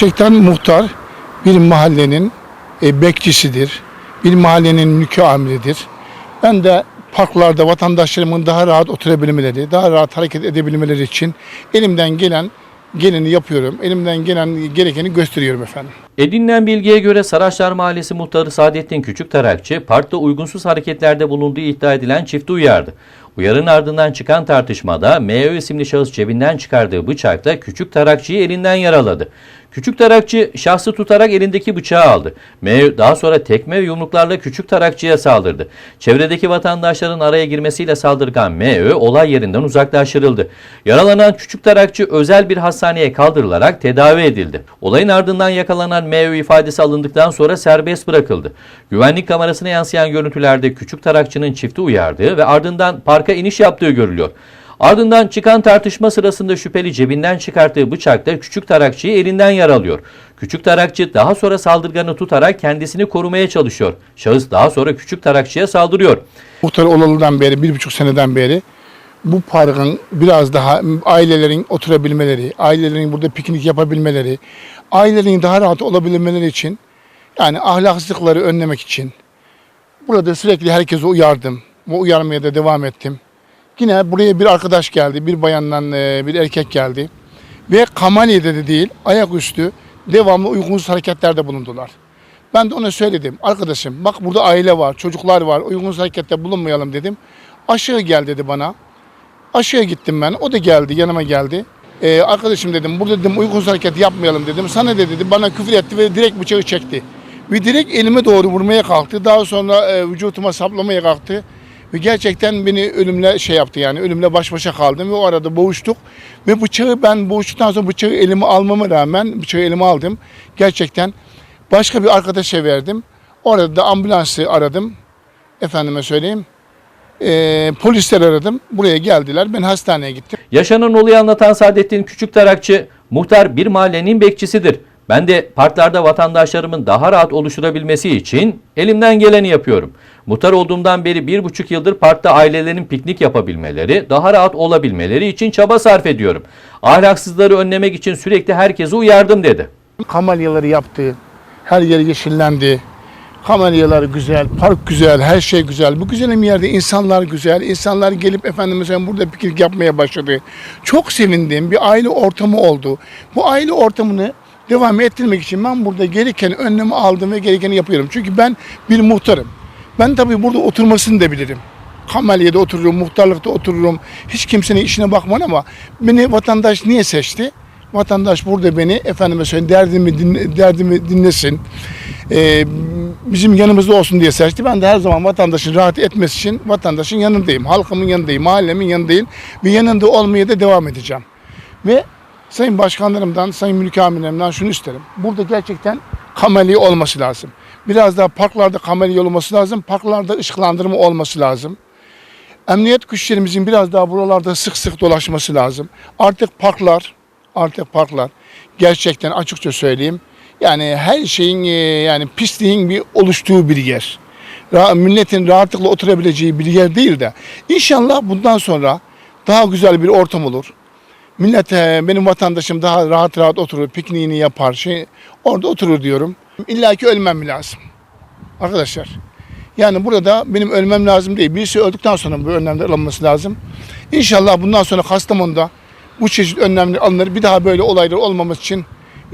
Gerçekten muhtar bir mahallenin e, bekçisidir. Bir mahallenin mülkü amiridir. Ben de parklarda vatandaşlarımın daha rahat oturabilmeleri, daha rahat hareket edebilmeleri için elimden gelen geleni yapıyorum. Elimden gelen gerekeni gösteriyorum efendim. Edinilen bilgiye göre Saraçlar Mahallesi muhtarı Saadettin Küçüktarakçı, parkta uygunsuz hareketlerde bulunduğu iddia edilen çifti uyardı. Uyarının ardından çıkan tartışmada MÖ isimli şahıs cebinden çıkardığı bıçakla Küçük Tarakçı'yı elinden yaraladı. Küçük Tarakçı şahsı tutarak elindeki bıçağı aldı. Daha sonra tekme ve yumruklarla Küçük Tarakçı'ya saldırdı. Çevredeki vatandaşların araya girmesiyle saldırgan MÖ olay yerinden uzaklaştırıldı. Yaralanan Küçük Tarakçı özel bir hastaneye kaldırılarak tedavi edildi. Olayın ardından yakalanan MÖ ifadesi alındıktan sonra serbest bırakıldı. Güvenlik kamerasına yansıyan görüntülerde Küçük Tarakçı'nın çifti uyardığı ve ardından parka iniş yaptığı görülüyor. Ardından çıkan tartışma sırasında şüpheli cebinden çıkarttığı bıçakla küçük tarakçıyı elinden yaralıyor. Küçük tarakçı daha sonra saldırganı tutarak kendisini korumaya çalışıyor. Şahıs daha sonra küçük tarakçıya saldırıyor. Muhtar olalıdan beri, bir buçuk seneden beri bu parkın biraz daha ailelerin oturabilmeleri, ailelerin burada piknik yapabilmeleri, ailelerin daha rahat olabilmeleri için yani ahlaksızlıkları önlemek için burada sürekli herkese uyardım. Bu uyarmaya da devam ettim. Yine buraya bir arkadaş geldi, bir bayandan e, bir erkek geldi. Ve Kamaliye'de de değil, ayaküstü devamlı uygunsuz hareketlerde bulundular. Ben de ona söyledim. Arkadaşım bak burada aile var, çocuklar var. Uygunsuz harekette bulunmayalım dedim. Aşağı gel dedi bana. Aşağı gittim ben. O da geldi, yanıma geldi. Ee, arkadaşım dedim, burada dedim uygunsuz hareket yapmayalım dedim. Sana ne dedi, bana küfür etti ve direkt bıçağı çekti. Ve direkt elime doğru vurmaya kalktı. Daha sonra e, vücutuma saplamaya kalktı. Ve gerçekten beni ölümle şey yaptı yani ölümle baş başa kaldım ve o arada boğuştuk. Ve bıçağı ben boğuştuktan sonra bıçağı elime almama rağmen bıçağı elime aldım. Gerçekten başka bir arkadaşa verdim. Orada da ambulansı aradım. Efendime söyleyeyim. Ee, polisler aradım. Buraya geldiler. Ben hastaneye gittim. Yaşanan olayı anlatan Saadettin Küçük Tarakçı, muhtar bir mahallenin bekçisidir. Ben de parklarda vatandaşlarımın daha rahat oluşturabilmesi için elimden geleni yapıyorum. Muhtar olduğumdan beri bir buçuk yıldır parkta ailelerin piknik yapabilmeleri, daha rahat olabilmeleri için çaba sarf ediyorum. Ahlaksızları önlemek için sürekli herkese uyardım dedi. Kamelyaları yaptı. Her yer yeşillendi. Kamelyalar güzel, park güzel, her şey güzel. Bu güzelim yerde insanlar güzel. İnsanlar gelip efendimiz burada piknik yapmaya başladı. Çok sevindim. Bir aile ortamı oldu. Bu aile ortamını devam ettirmek için ben burada gereken önlemi aldım ve gerekeni yapıyorum. Çünkü ben bir muhtarım. Ben tabii burada oturmasını da bilirim. Kamelye'de otururum, muhtarlıkta otururum. Hiç kimsenin işine bakmam ama beni vatandaş niye seçti? Vatandaş burada beni efendime söyleyeyim derdimi, dinle, derdimi dinlesin. Ee, bizim yanımızda olsun diye seçti. Ben de her zaman vatandaşın rahat etmesi için vatandaşın yanındayım. Halkımın yanındayım, mahallemin yanındayım. Ve yanında olmaya da devam edeceğim. Ve Sayın Başkanlarımdan, Sayın Mülki şunu isterim. Burada gerçekten kamelya olması lazım. Biraz daha parklarda kamelya olması lazım. Parklarda ışıklandırma olması lazım. Emniyet güçlerimizin biraz daha buralarda sık sık dolaşması lazım. Artık parklar, artık parklar gerçekten açıkça söyleyeyim. Yani her şeyin e, yani pisliğin bir oluştuğu bir yer. Milletin rahatlıkla oturabileceği bir yer değil de inşallah bundan sonra daha güzel bir ortam olur. Millet e, benim vatandaşım daha rahat rahat oturur, pikniğini yapar, şey orada oturur diyorum. İlla ki ölmem lazım. Arkadaşlar. Yani burada benim ölmem lazım değil. Birisi öldükten sonra bu önlemler alınması lazım. İnşallah bundan sonra Kastamonu'da bu çeşit önlemler alınır. Bir daha böyle olaylar olmaması için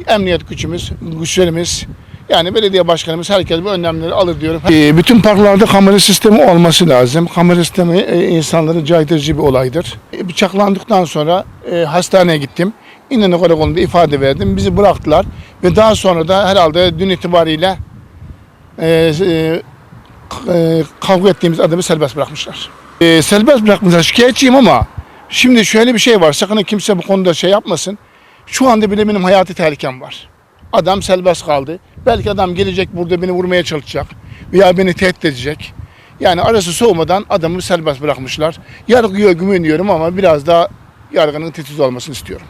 emniyet gücümüz, güçlerimiz, yani belediye başkanımız herkes bu önlemleri alır diyorum. Ee, bütün parklarda kamera sistemi olması lazım. Kamera sistemi e, insanları caydırıcı bir olaydır. E, bıçaklandıktan sonra e, hastaneye gittim. İnönü Karakolu'nda ifade verdim. Bizi bıraktılar ve daha sonra da herhalde dün itibariyle e, e, kavga ettiğimiz adamı serbest bırakmışlar. E, serbest bırakmışlar. Şikayetçiyim ama şimdi şöyle bir şey var. Sakın kimse bu konuda şey yapmasın. Şu anda bile benim hayati tehlikem var. Adam serbest kaldı. Belki adam gelecek burada beni vurmaya çalışacak veya beni tehdit edecek. Yani arası soğumadan adamı serbest bırakmışlar. Yargıya güveniyorum ama biraz daha yargının titiz olmasını istiyorum.